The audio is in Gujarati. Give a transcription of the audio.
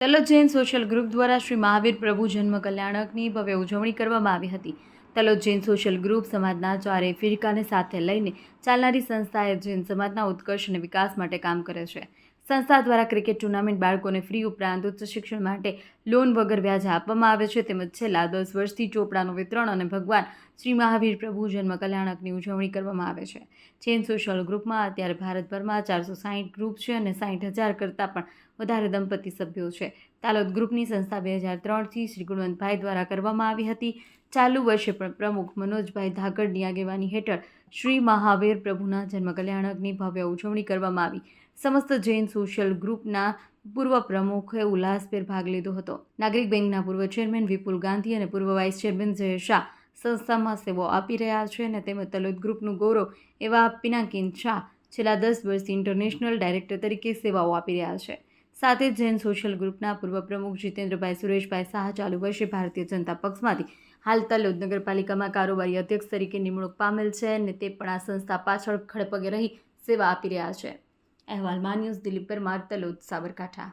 તલોદ જૈન સોશિયલ ગ્રુપ દ્વારા શ્રી મહાવીર પ્રભુ જન્મ કલ્યાણકની ભવ્ય ઉજવણી કરવામાં આવી હતી. તલોદ જૈન સોશિયલ ગ્રુપ સમાજના ચારેય ફિરકાને સાથે લઈને ચાલનારી સંસ્થાએ જૈન સમાજના ઉત્કર્ષ અને વિકાસ માટે કામ કરે છે. સંસ્થા દ્વારા ક્રિકેટ ટુર્નામેન્ટ બાળકોને ફ્રી ઉપરાંત ઉચ્ચ શિક્ષણ માટે લોન વગર વ્યાજ આપવામાં આવે છે. તેમજ છેલ્લા દસ વર્ષથી ચોપડાનું વિતરણ અને ભગવાન શ્રી મહાવીર પ્રભુ જન્મ કલ્યાણકની ઉજવણી કરવામાં આવે છે. જૈન સોશિયલ ગ્રુપમાં અત્યારે ભારતભરમાં ચારસો સાહીઠ ગ્રુપ છે અને સાહીઠ હજાર કરતાં પણ વધારે દંપતી સભ્યો છે. તાલોદ ગ્રુપની સંસ્થા બે હજાર ત્રણથી શ્રી ગુણવંતભાઈ દ્વારા કરવામાં આવી હતી. ચાલુ વર્ષે પણ પ્રમુખ મનોજભાઈ ધાકડની આગેવાની હેઠળ શ્રી મહાવીર પ્રભુના જન્મ કલ્યાણકની ભવ્ય ઉજવણી કરવામાં આવી. સમસ્ત જૈન સોશિયલ ગ્રુપના પૂર્વ પ્રમુખે ઉલ્લાસભેર ભાગ લીધો હતો. નાગરિક બેંકના પૂર્વ ચેરમેન વિપુલ ગાંધી અને પૂર્વ વાઇસ ચેરમેન જય શાહ સંસ્થામાં સેવાઓ આપી રહ્યા છે અને તેમજ તલોદ ગ્રુપનું ગૌરવ એવા પિનાકિન શાહ છેલ્લા દસ વર્ષથી ઇન્ટરનેશનલ ડાયરેક્ટર તરીકે સેવાઓ આપી રહ્યા છે. સાથે જ જૈન સોશિયલ ગ્રુપના પૂર્વ પ્રમુખ જીતેન્દ્રભાઈ સુરેશભાઈ શાહ ચાલુ વર્ષે ભારતીય જનતા પક્ષમાંથી હાલ તલોદ નગરપાલિકામાં કારોબારી અધ્યક્ષ તરીકે નિમણૂક પામેલ છે અને તે પણ આ સંસ્થા પાછળ ખડપગે રહી સેવા આપી રહ્યા છે. અહેવાલ મા ન્યૂઝ દિલીપ પરમાર, તલોદ, સાબરકાંઠા.